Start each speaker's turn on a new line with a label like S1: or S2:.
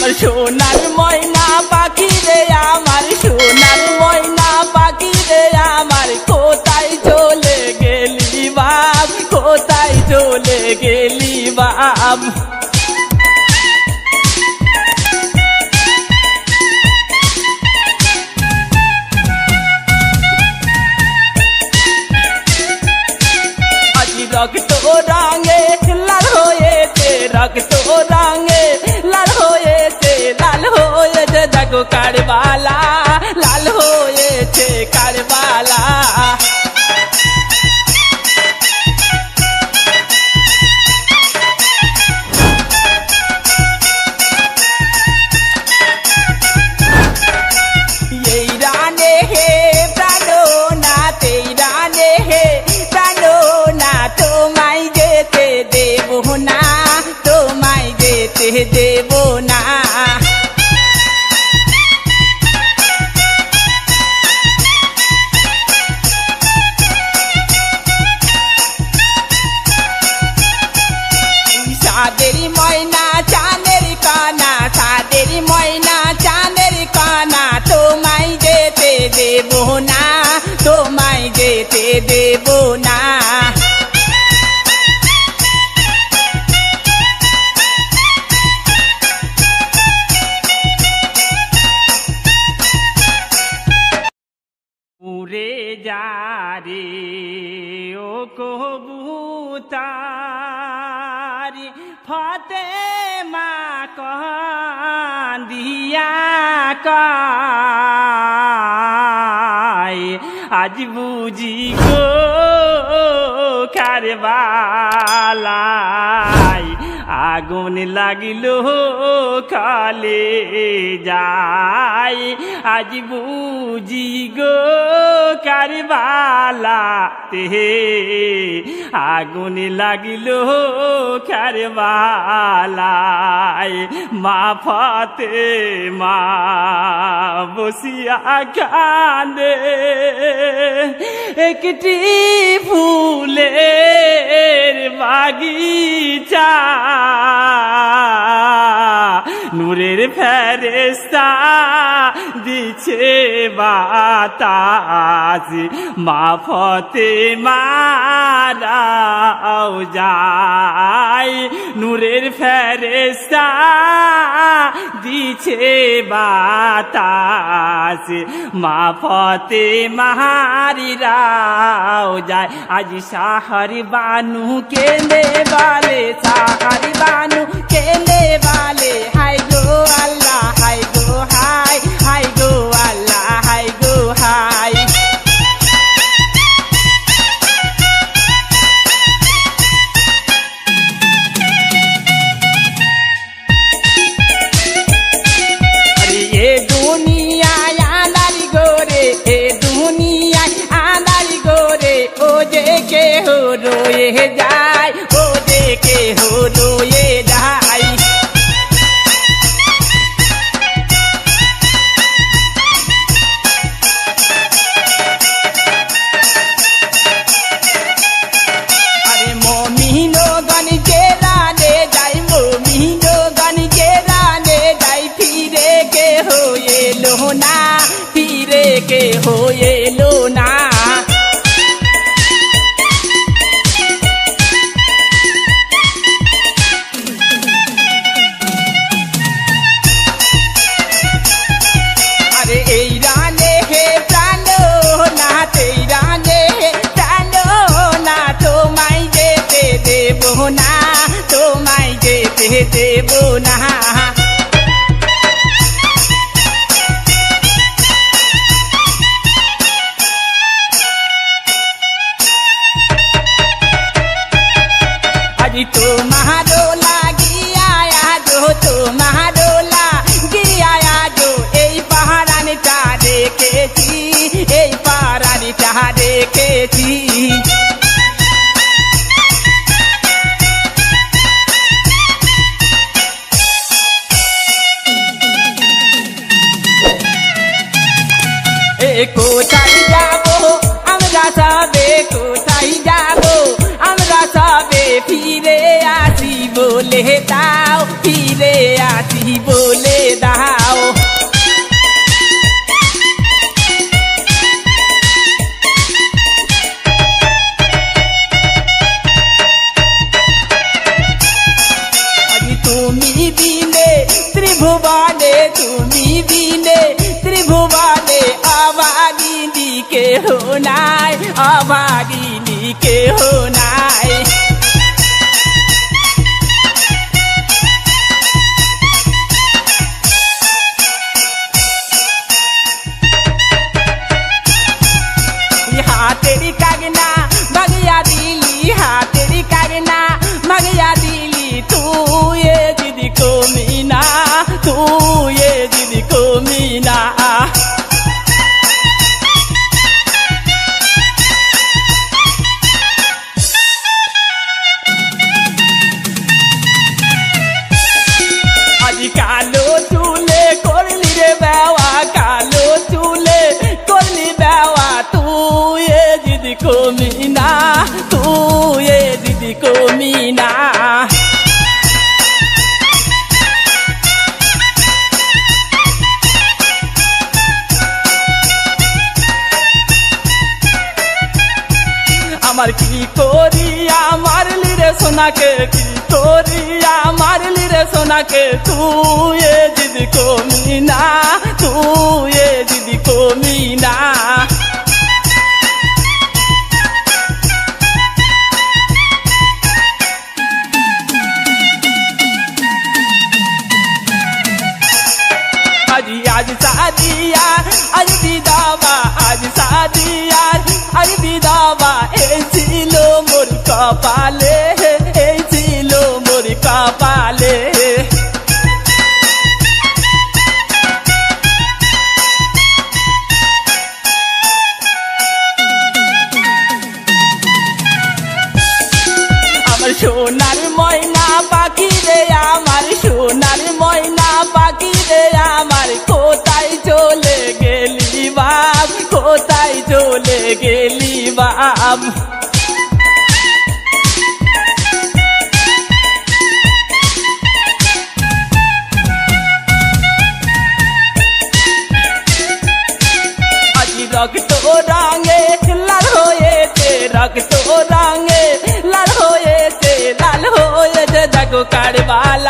S1: আমার সোনার ময়না পাখি রে, আমার সোনার ময়না পাখি রে, আমার কোথায় চলে গেলি বাপ? কোথায় চলে গেলি বাপ? વાલા যেতে দেব না। উড়ে যা রে ও কবুতারি। ফতে মা দিয়া কাই আজ বুঝি গো কারবালাই আগুন লাগিল কালে যাই। আজ বুঝি গো কারবালা তে আগুন লাগিল কারবালাই মা ফতে মা বসিয়া কান্দে একটি ফুলের বাগিচা ফেরেস্তা দিছে বাতাস মা মারাও যায়। নূরের ফেরেস্তা দিছে বাতাস মা ফতে মারিরাও যায়। আজ সাহারি বানু কেলে বালে, সাহারি বানু কেলে বালে হাই গো হয়ে লো তোমারো বলে দাও, ফিরে আছি বলে দাও। তুমি দিনে ত্রিভুবনে, তুমি দিনে ত্রিভুবনে আমারি দিকে হো নাই আমারি দিকে হো নাই। tu আমার কি করিয়া মারলি রে সোনাকে কি করিয়া মারলি রে সোনাকে তুই দিদি কমি না, তুই দিদি কমি না। আজ আজ সাদিয়া, আজ দিদাবা আজ সাদিয়া। সোনার ময়না পাখি রে আমার, সোনার ময়না পাখি রে আমার। কোথায় চলে গেলি বাপ, কোথায় চলে গেলি বাপ? কারবালা